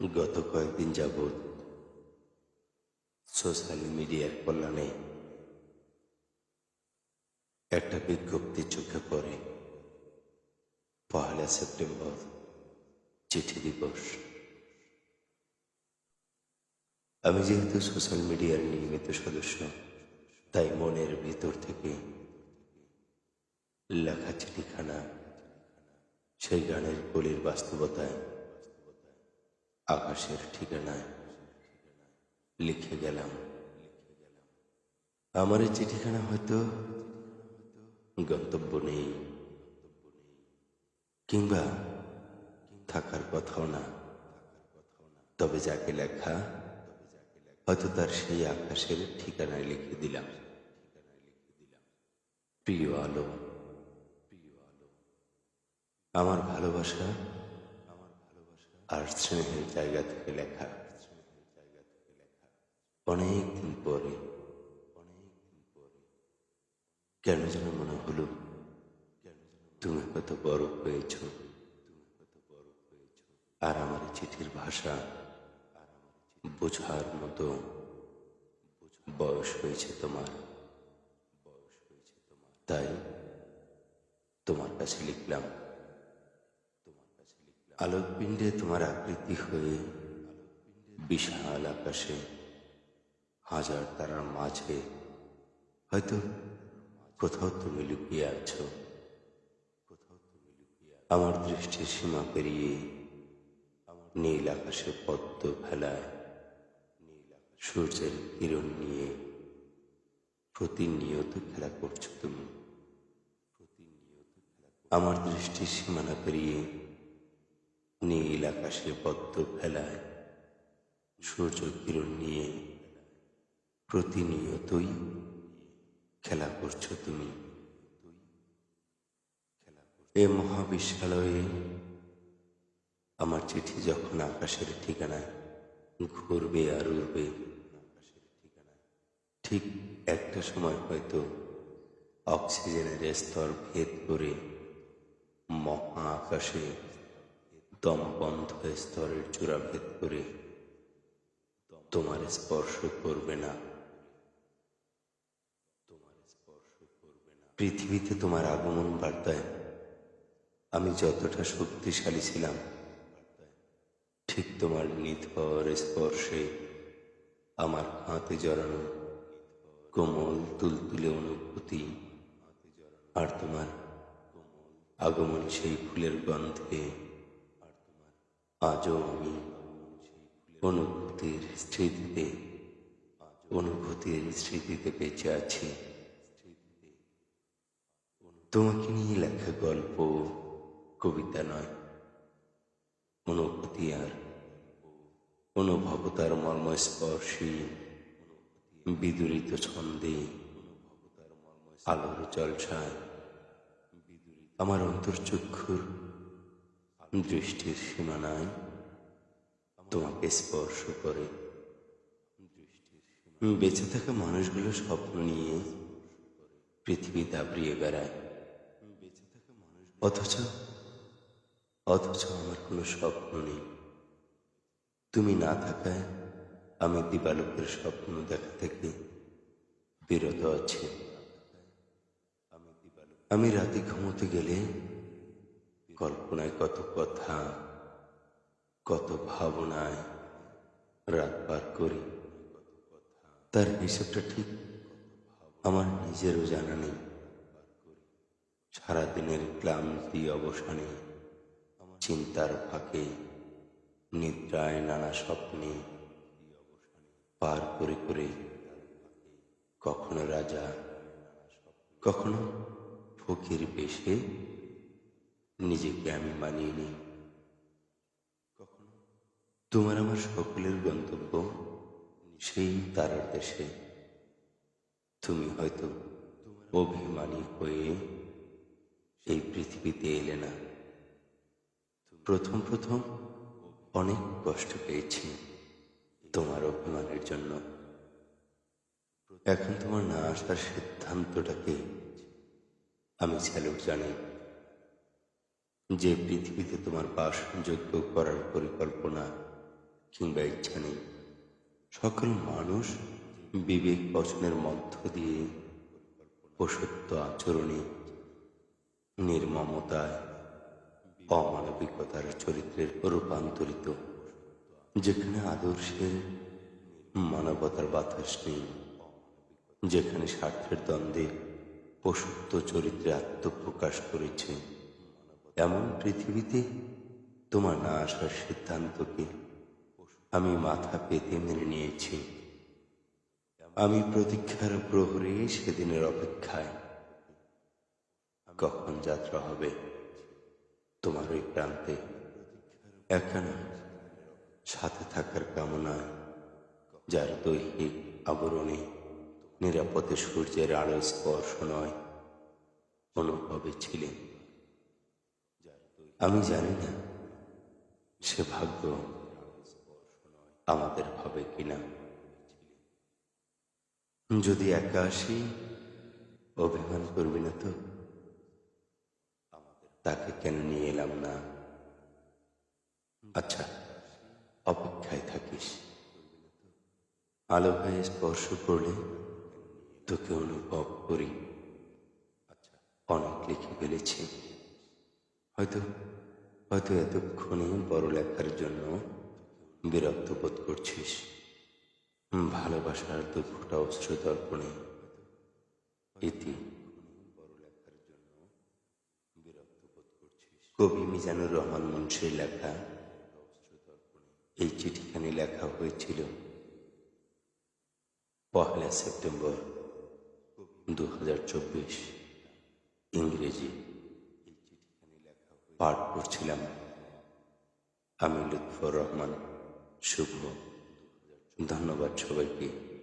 গত কয়েকদিন যাবৎ সোশ্যাল মিডিয়ার কল্যাণে একটা বিজ্ঞপ্তি চোখে পড়ে। পহেলা সেপ্টেম্বর চিঠি দিবস। আমি যেহেতু সোশ্যাল মিডিয়ার নিয়মিত সদস্য, তাই মনের ভিতর থেকে লেখা চিঠিখানা সেই গানের কলির বাস্তবতায় আকাশের ঠিকানায় লিখে গেলাম। আমার এই চিঠিখানা হয়তো গন্তব্য নেই, কিংবা থাকার কথাও না। তবে যাকে লেখা হয়তো তার সেই আকাশের ঠিকানায় লিখে দিলাম। প্রিয় আলো, আমার ভালোবাসা আর স্নেহের জায়গা থেকে লেখা। অনেক দিন পরে, কেন যেন মনে হলো, তুমি কত বড় হয়েছ, আর আমার চিঠির ভাষা বোঝার মতো বয়স হয়েছে তোমার বয়স হয়েছে তোমার। তাই তোমার কাছে লিখলাম আলোকপিণ্ডে তোমার আকৃতি হয়ে বিশাল আকাশে হাজার তারার মাঝে হয়তো কোথাও তুমি লুকিয়ে আছো। আমার দৃষ্টির সীমা পেরিয়ে নীল আকাশে পদ্ম ফেলায় সূর্যের কিরণ নিয়ে প্রতিনিয়ত খেলা করছ তুমি। আমার দৃষ্টির সীমানা পেরিয়ে নীল আকাশে পদ্ম ফেলায়, সূর্য কিরণ নিয়ে প্রতিনিয়তই খেলা করছ তুমি। এ মহাবিশ্বালয়ে আমার চিঠি যখন আকাশের ঠিকানায় ঘুরবে আর উড়বে, ঠিক একটা সময় হয়তো অক্সিজেনের স্তর ভেদ করে মহা আকাশে দম বন্ধ স্তরের চূড়া ভেদ করে তোমার স্পর্শ করবে না। পৃথিবীতে তোমার আগমন বার্তায় আমি যতটা শক্তিশালী ছিলাম, ঠিক তোমার নিথর স্পর্শে আমার হাতে জড়ানো কোমল তুলতুলে অনুভূতি আর তোমার আগমন সেই ফুলের গন্ধে আজও আমি অনুভূতির স্মৃতিতে অনুভূতির স্মৃতিতে বেঁচে আছি। তোমাকে নিয়ে লেখা গল্প, কবিতা নয়। অনুভূতি আর অনুভবতার মর্মস্পর্শী, বিদুরিত ছন্দে আলোর জলসায়। আমার অন্তর্চক্ষুর দৃষ্টির সীমানায় তোমাকে স্পর্শ করে বেঁচে থাকা মানুষগুলো স্বপ্ন নিয়ে পৃথিবী দাবড়িয়ে বেড়ায়। অথচ অথচ আমার কোনো স্বপ্ন নেই। তুমি না থাকায় আমি দিবালোকের স্বপ্ন দেখা থেকে বিরত আছি। আমি রাতে ঘুমোতে গেলে কল্পনায় কত কথা, কত ভাবনায় রাত পার করি। তার হিসেবটা ঠিক, আমার নিজেরও জানা নেই। সারাদিনের ক্লান্তি অবসানে, চিন্তার ফাঁকে, নিদ্রায় নানা স্বপ্নে পার করে করে কখনো রাজা, কখনো ফকির বেশে নিজেকে আমি মানিয়ে নিই। তোমার আমার সকলের গন্তব্য সেই তারার দেশে। তুমি হয়তো অভিমানী হয়ে এই পৃথিবীতে এলে না। প্রথম প্রথম অনেক কষ্ট পেয়েছি তোমার অভিমানের জন্য। এখন তোমার না আসার সিদ্ধান্তটাকে আমি স্যালুট জানি যে পৃথিবীতে তোমার বাসযোগ্য করার পরিকল্পনা কিংবা ইচ্ছা নেই, সকল মানুষ বিবেক বচনের মধ্য দিয়ে পশুত্ব আচরণে নির্মমতায় অমানবিকতার চরিত্রের রূপান্তরিত, যেখানে আদর্শের মানবতার বাতাস নেই, যেখানে স্বার্থের দ্বন্দ্বে পশুত্ব চরিত্রে আত্মপ্রকাশ করেছে। এমন পৃথিবীতে তোমার না আসার সিদ্ধান্তকে আমি মাথা পেতে মেনে নিয়েছি। আমি প্রতীক্ষার প্রহরে সেদিনের অপেক্ষায়। কখন যাত্রা হবে? তোমার ওই প্রান্তে একা নয়, সাথে থাকার কামনায় যার দৈহিক আবরণে নিরাপদে সূর্যের আলো স্পর্শ নয় অনুভবে ছিলেন। আমি জানি না সে ভাগ্য আমাদের হবে কিনা। যদি একা আসি, অভিমান করবি না তো? তাকে কেন নিয়ে এলাম না? আচ্ছা অপেক্ষায় থাকিস। আলো হয়ে স্পর্শ করলে তোকে অনুভব করি। আচ্ছা অনেক লিখে ফেলেছি। হয়তো হয়তো এতক্ষণে বড় লেখার জন্য বিরক্ত বোধ করছিস। ভালোবাসার দুঃখটা অস্ত্র দর্পণে ইতি কবি মিজানুর রহমান মুন্সির লেখা, এই চিঠিখানি লেখা হয়েছিল পহেলা সেপ্টেম্বর দু হাজার চব্বিশ, ইংরেজি। পাঠ করছিলাম। আমি লুৎফর রহমান শুভ। ধন্যবাদ সবাইকে।